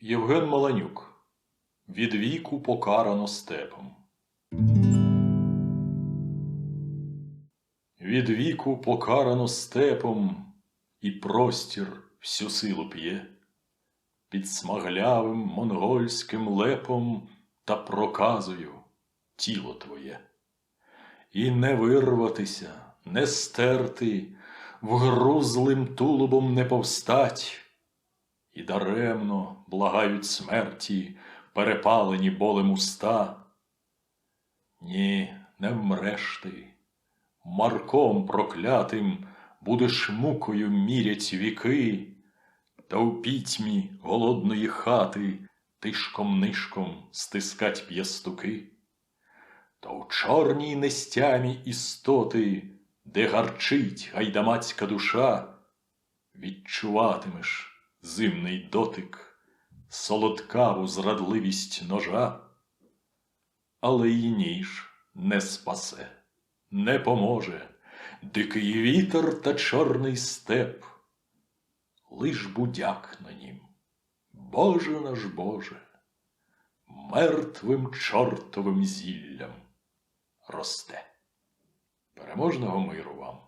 Євген Маланюк. Від віку покарано степом. Від віку покарано степом, і простір всю силу п'є, під смаглявим монгольським лепом та проказую тіло твоє. І не вирватися, не стерти, вгрузлим тулубом не повстать, і даремно благають смерті перепалені болем уста. Ні, не вмреш ти, марком проклятим будеш мукою мірять віки, та у пітьмі голодної хати тишком нишком стискать п'ястуки. Та у чорній нестямі істоти, де гарчить гайдамацька душа, відчуватимеш зимний дотик, солодкаву зрадливість ножа, але й ніж не спасе, не поможе дикий вітер та чорний степ, лиш будяк на нім, Боже наш Боже, мертвим чортовим зіллям росте. Переможного миру вам!